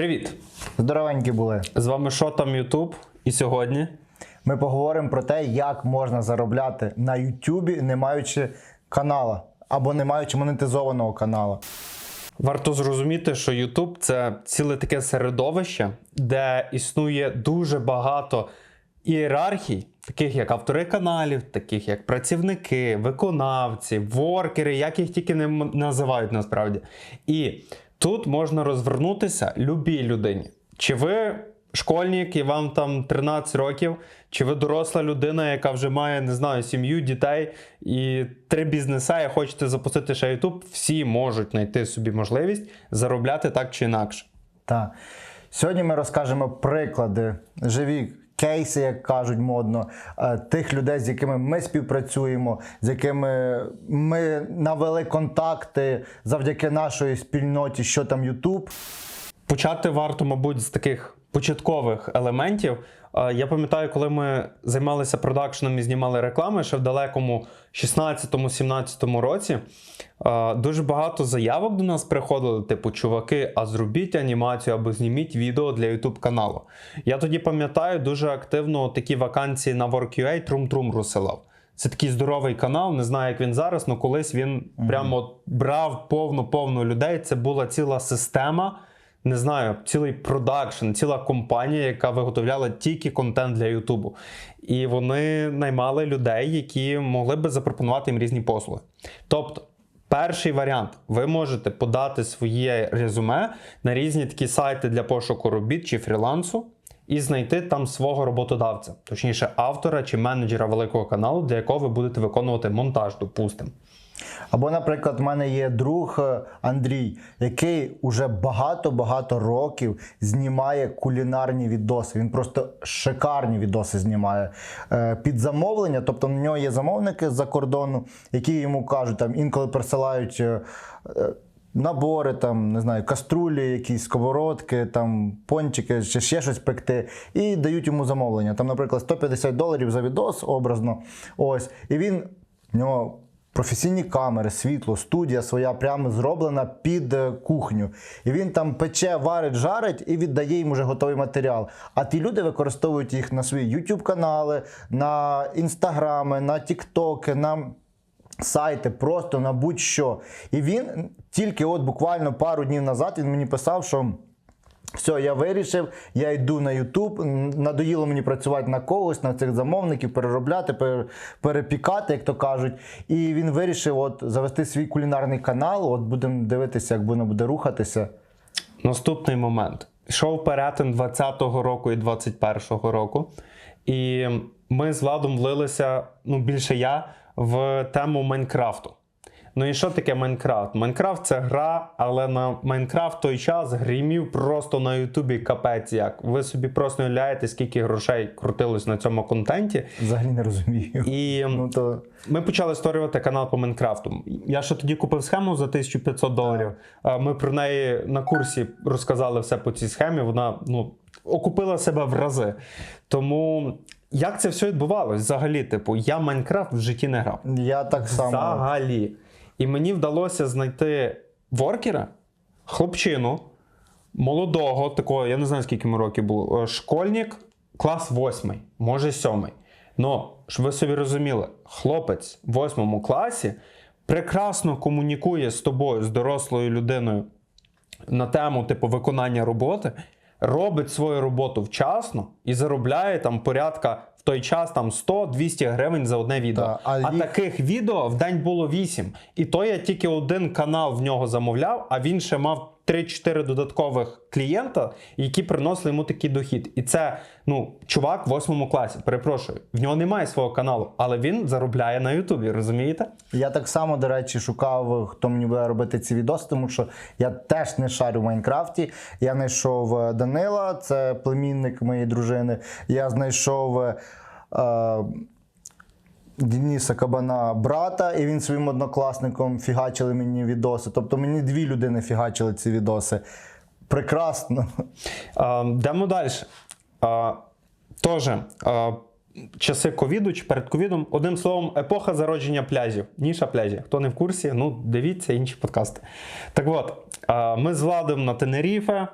Привіт! Здоровенькі були. З вами Що там Ютуб? І сьогодні Ми поговоримо про те, як можна заробляти на Ютубі, не маючи канала або не маючи монетизованого канала. варто зрозуміти, що Ютуб це ціле таке середовище, де існує дуже багато ієрархій, таких як автори каналів, таких як працівники, виконавці, воркери, як їх тільки не називають насправді. І тут можна розвернутися любій людині. Чи ви школьник і вам там 13 років, чи ви доросла людина, яка вже має, не знаю, сім'ю, дітей і три бізнеса, і хочете запустити ще YouTube, всі можуть знайти собі можливість заробляти так чи інакше. Так. Сьогодні ми розкажемо приклади, живі кейси, як кажуть модно, е, тих людей, з якими ми співпрацюємо, з якими ми навели контакти завдяки нашої спільноті, що там Ютуб. Почати варто, мабуть, з таких початкових елементів. Я пам'ятаю, коли ми займалися продакшеном і знімали реклами ще в далекому 16-17 році. Дуже багато заявок до нас приходили, типу, чуваки, а зробіть анімацію або зніміть відео для YouTube каналу. Я тоді пам'ятаю дуже активно такі вакансії на WorkUA трум-трум розсилав. Це такий здоровий канал, не знаю, як він зараз, але колись він прямо брав повну-повну людей. Це була ціла система не знаю, цілий продакшн, ціла компанія, яка виготовляла тільки контент для Ютубу. І вони наймали людей, які могли би запропонувати їм різні послуги. Тобто, перший варіант: ви можете подати своє резюме на різні такі сайти для пошуку робіт чи фрілансу. І знайти там свого роботодавця, точніше, автора чи менеджера великого каналу, для якого ви будете виконувати монтаж, допустимо. Або, наприклад, в мене є друг е, Андрій, який уже багато-багато років знімає кулінарні відоси. Він просто шикарні відоси знімає е, під замовлення. Тобто в нього є замовники з-за кордону, які йому кажуть, там інколи присилають. е, Набори, там, не знаю, каструлі, якісь сковородки, там, пончики, чи ще щось пекти, і дають йому замовлення. Там, наприклад, 150 доларів за відос образно. Ось. І він в нього професійні камери, світло, студія своя прямо зроблена під е, кухню. І він там пече, варить, жарить і віддає їм уже готовий матеріал. А ті люди використовують їх на свої YouTube канали, на інстаграми, на Тіктоки, на сайти, просто на будь-що. І він тільки от буквально пару днів назад він мені писав, що. Все, я вирішив, я йду на Ютуб. Надоїло мені працювати на когось, на цих замовників, переробляти, пер- перепікати, як то кажуть. І він вирішив от завести свій кулінарний канал. От будемо дивитися, як воно буде рухатися. Наступний момент. Йшов перетин 20-го року і 21-го року. І ми з Владом влилися, ну більше я, в тему Майнкрафту. Ну і що таке Майнкрафт? Майнкрафт це гра, але на Майнкрафт той час грімів просто на Ютубі капець як. Ви собі просто уявляєте, скільки грошей крутилось на цьому контенті. Взагалі не розумію. І Ну то ми почали створювати канал по Майнкрафту. Я ще тоді купив схему за 1500 доларів. Ми про неї на курсі розказали все по цій схемі. Вона ну, окупила себе в рази. Тому як це все відбувалось? Взагалі, типу, я Майнкрафт в житті не грав. я так само. Взагалі. І мені вдалося знайти воркера, хлопчину, молодого, такого, я не знаю, скільки йому років було, е, школьник, клас восьмий, може сьомий. Ну, щоб ви собі розуміли, хлопець в восьмому класі прекрасно комунікує з тобою, з дорослою людиною на тему типу виконання роботи, робить свою роботу вчасно і заробляє там порядка в той час там 100-200 гривень за одне відео. Та, а а їх- таких відео в день було 8. І то я тільки один канал в нього замовляв, а він ще мав 3-4 додаткових клієнта, які приносили йому такий дохід. І це ну, чувак в 8 класі. Перепрошую, в нього немає свого каналу, але він заробляє на Ютубі, розумієте? Я так само, до речі, шукав, хто мені буде робити ці відоси, тому що я теж не шарю в Майнкрафті. Я знайшов е, Данила, це племінник моєї дружини. Я знайшов. Е, Дениса Кабана брата, і він своїм однокласником фігачили мені відоси. Тобто мені дві людини фігачили ці відоси. Прекрасно. А, Йдемо далі. Тоже часи ковіду чи перед ковідом. Одним словом, епоха зародження пляжів. Ніша пляжі. Хто не в курсі, ну дивіться інші подкасти. Так от, ми з Владом на Тенеріфе.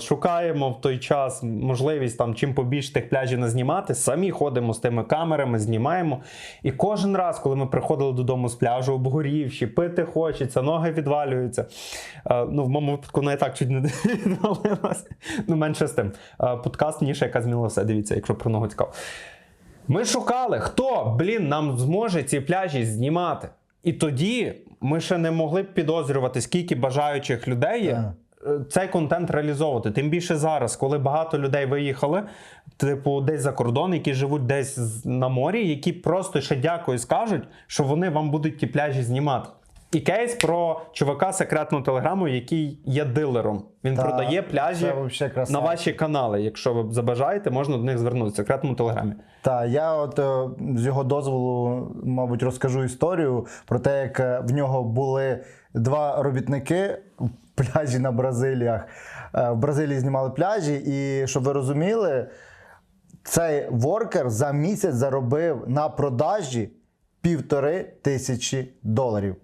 Шукаємо в той час можливість там чим побільше тих пляжів назнімати. Самі ходимо з тими камерами, знімаємо. І кожен раз, коли ми приходили додому з пляжу, обгорівші, пити хочеться, ноги відвалюються. Ну, в моєму випадку вона і так чуть не відвалилась. Ну, менше з тим. Подкаст ніша, яка змінила все. Дивіться, якщо про ногу цікаво. Ми шукали, хто, блін, нам зможе ці пляжі знімати. І тоді ми ще не могли б підозрювати, скільки бажаючих людей є. Так. е, Цей контент реалізовувати. Тим більше зараз, коли багато людей виїхали, типу, десь за кордон, які живуть десь на морі, які просто ще дякую скажуть, що вони вам будуть ті пляжі знімати. І кейс про чувака секретну телеграму, який є дилером. Він Та, продає пляжі на ваші канали. Якщо ви забажаєте, можна до них звернутися в секретному телеграмі. Так, я от е, з його дозволу, мабуть, розкажу історію про те, як е, в нього були два робітники в пляжі на Бразиліях. Е, В Бразилії знімали пляжі, і щоб ви розуміли, цей воркер за місяць заробив на продажі півтори тисячі доларів.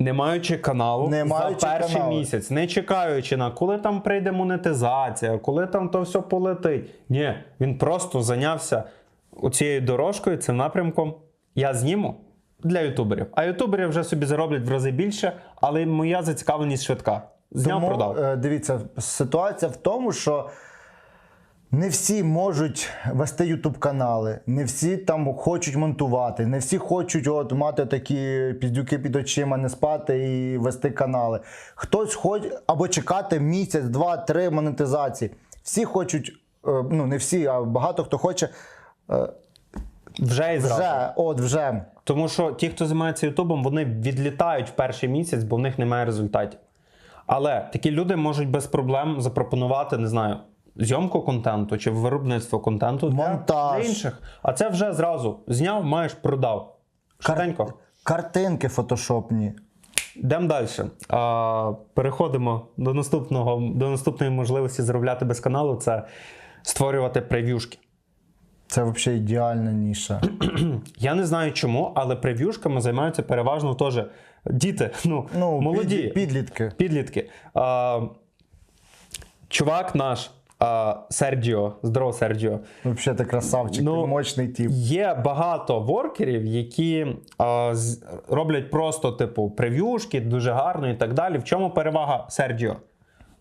Не маючи каналу Не маючи за перший каналу. місяць, не чекаючи на коли там прийде монетизація, коли там то все полетить. Ні, він просто зайнявся цією дорожкою, цим напрямком. Я зніму для ютуберів. А ютубери вже собі зароблять в рази більше, але моя зацікавленість швидка. Зняв, Тому, продав. е, дивіться, ситуація в тому, що не всі можуть вести ютуб канали, не всі там хочуть монтувати, не всі хочуть от, мати такі піздюки під очима, не спати і вести канали. Хтось хоче або чекати місяць, два, три монетизації. Всі хочуть, е, ну не всі, а багато хто хоче е, Вже і зразу. вже, от вже. Тому що ті, хто займається Ютубом, вони відлітають в перший місяць, бо в них немає результатів. Але такі люди можуть без проблем запропонувати, не знаю, зйомку контенту чи виробництво контенту для, Монтаж. інших. А це вже зразу зняв, маєш, продав. Швиденько. Картинки фотошопні. Йдемо далі. А, переходимо до наступного, до наступної можливості заробляти без каналу. Це створювати прев'юшки. Це взагалі ідеальна ніша. Я не знаю чому, але прев'юшками займаються переважно теж діти. Ну, Ну, молоді. під- підлітки. Підлітки. А, чувак наш, а, Серджіо, здорово, Серджіо. Взагалі ти красавчик, Ну, ти мощний тип. Є багато воркерів, які а, з, роблять просто, типу, прев'юшки, дуже гарно і так далі. В чому перевага Серджіо?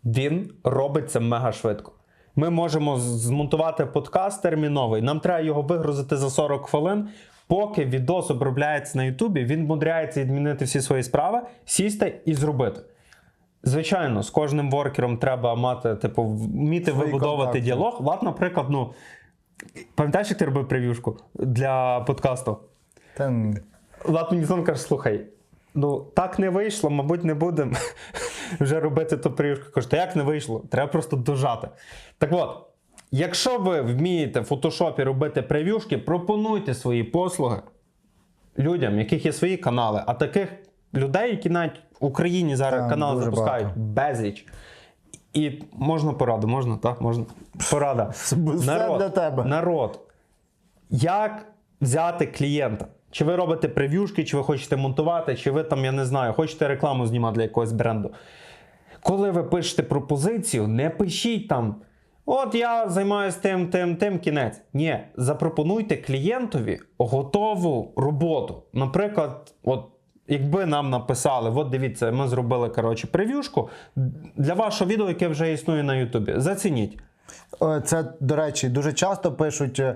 Він робить це мега швидко. Ми можемо змонтувати подкаст терміновий. Нам треба його вигрузити за 40 хвилин. Поки відос обробляється на Ютубі, він мудряється відмінити всі свої справи, сісти і зробити. Звичайно, з кожним воркером треба мати, типу, вміти Свої вибудовувати контакти. діалог. Влад, наприклад, ну. Пам'ятаєш, як ти робив прев'юшку для подкасту? Та, м, Влад мені знову каже, слухай, ну так не вийшло, мабуть, не будемо вже робити ту прев'юшку. Кажу, та як не вийшло? Треба просто дожати. Так от, якщо ви вмієте в фотошопі робити прев'юшки, пропонуйте свої послуги людям, яких є свої канали, а таких людей, які навіть в Україні зараз Так, канали дуже запускають, багато. безліч. І можна пораду, можна, так? Можна. Порада. Все для тебе. Народ. Як взяти клієнта? Чи ви робите прев'юшки, чи ви хочете монтувати, чи ви там, я не знаю, хочете рекламу знімати для якогось бренду. Коли ви пишете пропозицію, не пишіть там. От я займаюся тим, тим, тим, кінець. Ні, запропонуйте клієнтові готову роботу. Наприклад, от якби нам написали, от дивіться, ми зробили коротше прев'юшку для вашого відео, яке вже існує на Ютубі. Зацініть. Е, Це, до речі, дуже часто пишуть. е,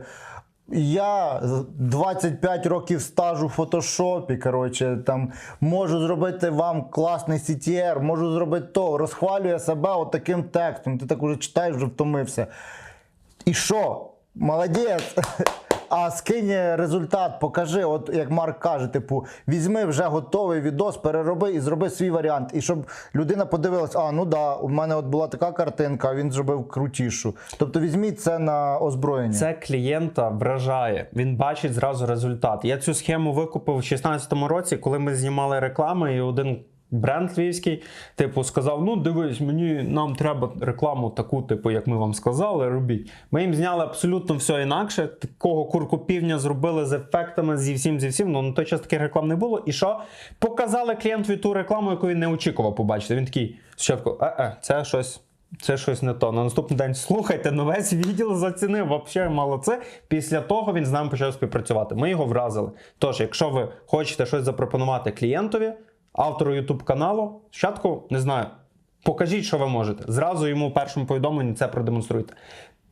Я 25 років стажу в фотошопі. Коротше, там можу зробити вам класний CTR, можу зробити то, розхвалює себе от текстом. Ти так уже читаєш, вже втомився. І що? Молодець. А скинь результат, покажи, от як Марк каже, типу, візьми вже готовий відос, перероби і зроби свій варіант. І щоб людина подивилась, а ну да, у мене от була така картинка, він зробив крутішу. Тобто візьміть це на озброєння. Це клієнта вражає. Він бачить зразу результат. Я цю схему викупив у 2016 році, коли ми знімали реклами, і один бренд львівський, типу, сказав: ну дивись, мені нам треба рекламу таку, типу, як ми вам сказали, робіть. Ми їм зняли абсолютно все інакше. Такого курку півня зробили з ефектами, зі всім, зі всім. Ну на той час таких реклам не було. І що? Показали клієнтові ту рекламу, яку він не очікував побачити. Він такий спочатку, е-е, це щось. Це щось не то. На наступний день слухайте, ну весь відділ зацінив, взагалі молодці. Після того він з нами почав співпрацювати. Ми його вразили. Тож, якщо ви хочете щось запропонувати клієнтові, автору YouTube каналу, спочатку не знаю, покажіть, що ви можете. Зразу йому в першому повідомленні це продемонструйте.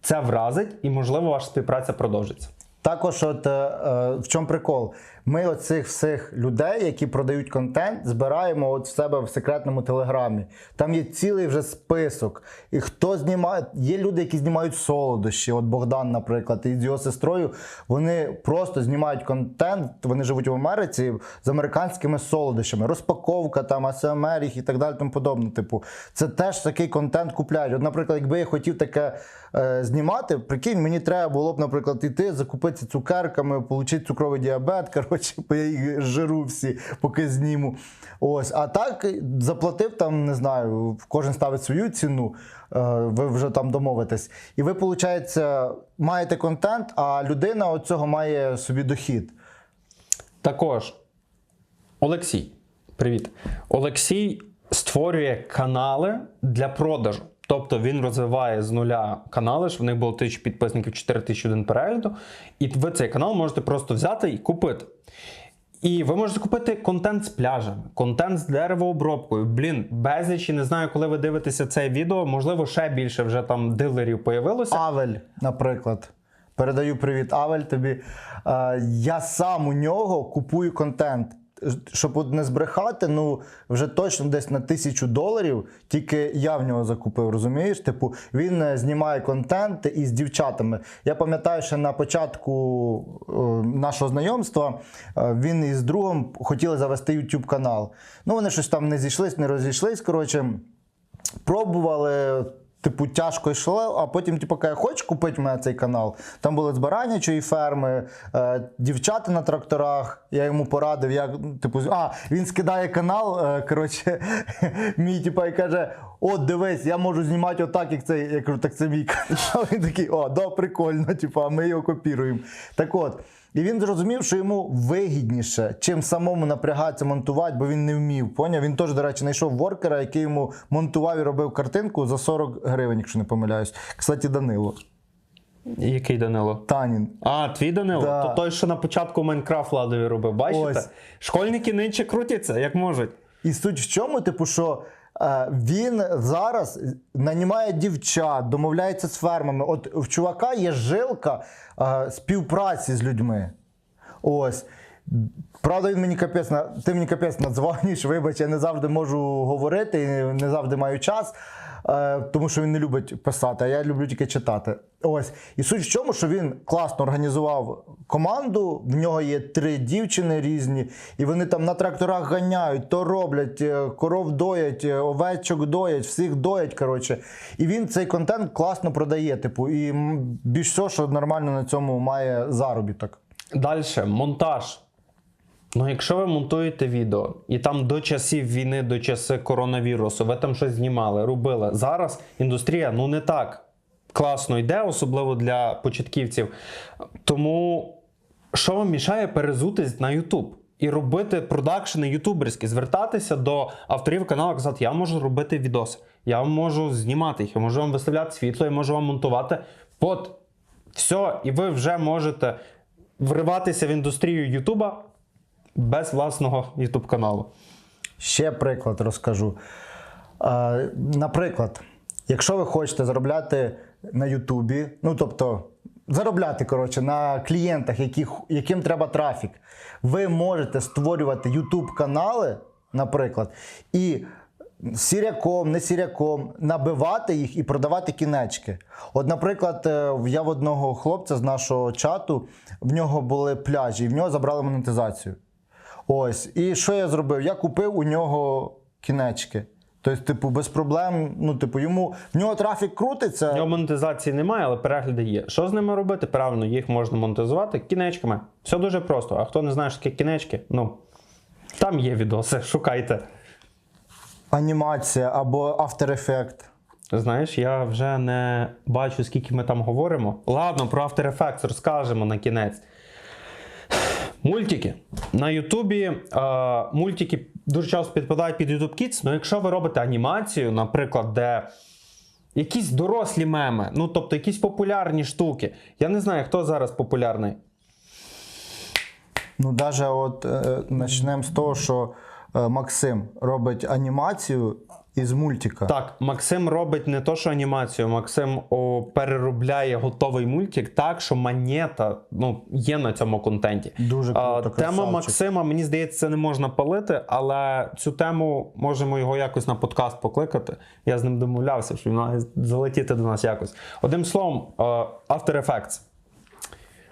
Це вразить і, можливо, ваша співпраця продовжиться. Також, от е, е, в чому прикол? Ми оцих всіх людей, які продають контент, збираємо от в себе в секретному телеграмі. Там є цілий вже список. І хто знімає, є люди, які знімають солодощі. От Богдан, наприклад, і з його сестрою. Вони просто знімають контент. Вони живуть в Америці з американськими солодощами, розпаковка там, АСМР і так далі. Тому подобне. Типу, це теж такий контент купляють. От, наприклад, якби я хотів таке е, знімати, прикинь, мені треба було б, наприклад, іти, закупитися цукерками, отримати цукровий діабет. Коротше, я їх жиру всі, поки зніму. Ось, а так заплатив там, не знаю, кожен ставить свою ціну. е, Ви вже там домовитесь. І ви, виходить, маєте контент, а людина від цього має собі дохід. Також Олексій, привіт. Олексій створює канали для продажу. Тобто він розвиває з нуля канали, щоб в них було тисячу підписників, 4 тисячі один перегляду. І ви цей канал можете просто взяти і купити. І ви можете купити контент з пляжами, контент з деревообробкою. Блін, безліч, і не знаю, коли ви дивитеся це відео, можливо, ще більше вже там дилерів появилося. Авель, наприклад. Передаю привіт, Авель тобі. Е, я сам у нього купую контент. Щоб не збрехати, ну вже точно десь на тисячу доларів, тільки я в нього закупив, розумієш? Типу, він е, знімає контент із дівчатами. Я пам'ятаю, що на початку е, нашого знайомства е, він із другом хотіли завести YouTube канал. Ну, вони щось там не зійшлись, не розійшлись. Коротше, пробували. Типу, тяжко йшло, а потім, типу, каже, хочеш купити мене цей канал? Там були збираннячої ферми, е, дівчата на тракторах. Я йому порадив, як типу, а він скидає канал. Е, коротше, мій типу, і каже: От, дивись, я можу знімати отак, як цей. Я кажу, так це мій канал. Він такий, о, да, прикольно, типу, а ми його копіруємо. Так от. І він зрозумів, що йому вигідніше, чим самому напрягатися монтувати, бо він не вмів. Поняв? Він теж, до речі, знайшов воркера, який йому монтував і робив картинку за 40 гривень, якщо не помиляюсь. Кстати, Данило. Який Данило? Танін. А, твій Данило? Да. То той, що на початку Майнкрафт ладові робив. Бачите? Ось. Школьники нинче крутяться, як можуть. І суть в чому, типу, що він зараз нанімає дівчат, домовляється з фермами. От в чувака є жилка е, співпраці з людьми. Ось. Правда, він мені капець ти мені капець надзвониш, вибач, я не завжди можу говорити, не завжди маю час, е, тому що він не любить писати, а я люблю тільки читати. Ось. І суть в чому, що він класно організував команду, в нього є три дівчини різні, і вони там на тракторах ганяють, то роблять, е, коров доять, е, овечок доять, всіх доять. Коротше. І він цей контент класно продає. Типу, і більш все, що нормально на цьому має заробіток. Далі, монтаж. Ну, якщо ви монтуєте відео, і там до часів війни, до часи коронавірусу, ви там щось знімали, робили. Зараз індустрія ну не так класно йде, особливо для початківців. Тому що вам мішає перезутись на YouTube? І робити продакшени ютуберські, звертатися до авторів каналу, казати, я можу робити відоси, я можу знімати їх, я можу вам виставляти світло, я можу вам монтувати. От, все, і ви вже можете вриватися в індустрію Ютуба без власного Ютуб каналу. Ще приклад розкажу. Е, наприклад, якщо ви хочете заробляти на Ютубі, ну тобто заробляти коротше, на клієнтах, яких, яким треба трафік, ви можете створювати Ютуб канали, наприклад, і сіряком, не сіряком набивати їх і продавати кінечки. От, наприклад, е, я в одного хлопця з нашого чату, в нього були пляжі, і в нього забрали монетизацію. Ось. І що я зробив? Я купив у нього кінечки. Тобто, типу, без проблем. Ну, типу, йому в нього трафік крутиться. В нього монетизації немає, але перегляди є. Що з ними робити? Правильно, їх можна монетизувати кінечками. Все дуже просто. А хто не знає, що таке кінечки, ну там є відоси, шукайте. Анімація або After Effects. Знаєш, я вже не бачу, скільки ми там говоримо. Ладно, про After Effects розкажемо на кінець. Мультики. На Ютубі е, мультики дуже часто підпадають під YouTube Kids, але якщо ви робите анімацію, наприклад, де якісь дорослі меми, ну тобто якісь популярні штуки. Я не знаю, хто зараз популярний. Ну, навіть от е, почнемо з того, що е, Максим робить анімацію із мультика. Так, Максим робить не то, що анімацію, Максим о, переробляє готовий мультик так, що монета ну, є на цьому контенті. Дуже А, Тема красавчик. Максима, мені здається, це не можна палити, але цю тему можемо його якось на подкаст покликати. Я з ним домовлявся, що він має залетіти до нас якось. Одним словом, е, After Effects.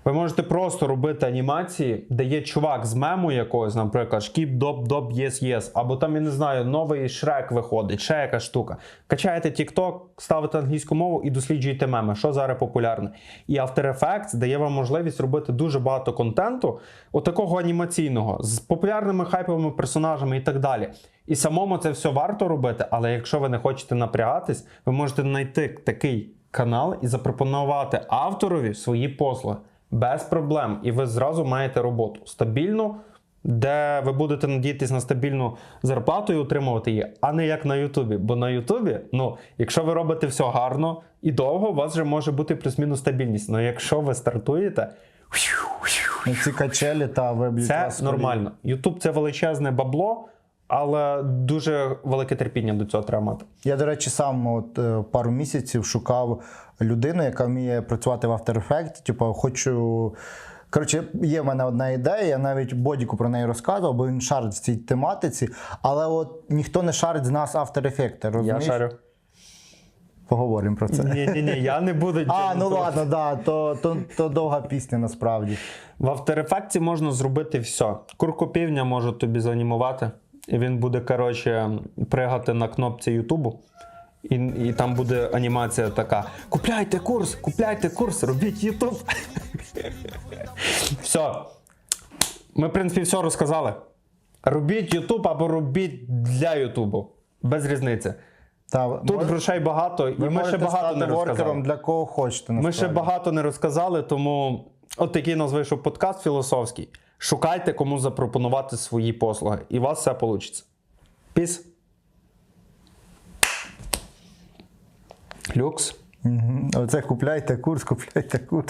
Ви можете просто робити анімації, де є чувак з мему якогось, наприклад, шкіп, доп, доп, єс, єс. Або там, я не знаю, новий шрек виходить, ще якась штука. Качаєте TikTok, ставите англійську мову і досліджуєте меми, що зараз популярне. І After Effects дає вам можливість робити дуже багато контенту, отакого анімаційного, з популярними хайповими персонажами і так далі. І самому це все варто робити, але якщо ви не хочете напрягатись, ви можете знайти такий канал і запропонувати авторові свої послуги без проблем. І ви зразу маєте роботу стабільну, де ви будете надіятися на стабільну зарплату і отримувати її, а не як на Ютубі. Бо на Ютубі, ну, якщо ви робите все гарно і довго, у вас вже може бути плюс-мінус стабільність. Але якщо ви стартуєте, Ну, Ці качелі та веб'ють це нормально. Ютуб це величезне бабло, але дуже велике терпіння до цього треба мати. Я, до речі, сам от, е, пару місяців шукав людину, яка вміє працювати в After Effects. Типу, хочу. Коротше, є в мене одна ідея, я навіть Бодіку про неї розказував, бо він шарить в цій тематиці, але от ніхто не шарить з нас After Effects, Я шарю. Поговоримо про це. Ні, ні, ні, я не буду. А, ну ладно, да, то, то, то довга пісня насправді. В After Effects можна зробити все. Курку півня можу тобі занімувати, і він буде, коротше, пригати на кнопці Ютубу. І, і там буде анімація така: Купляйте курс, купляйте курс, робіть Ютуб. все. Ми, в принципі, все розказали. Робіть Ютуб або робіть для Ютубу. Без різниці. Та, Тут мож- грошей багато, і ви ми ще багато не розказали. для кого хочете. Ми ще багато не розказали, тому от такий нас вийшов подкаст філософський. Шукайте, кому запропонувати свої послуги, і у вас все вийде. Піс. Люкс. Оце купляйте курс, купляйте курс.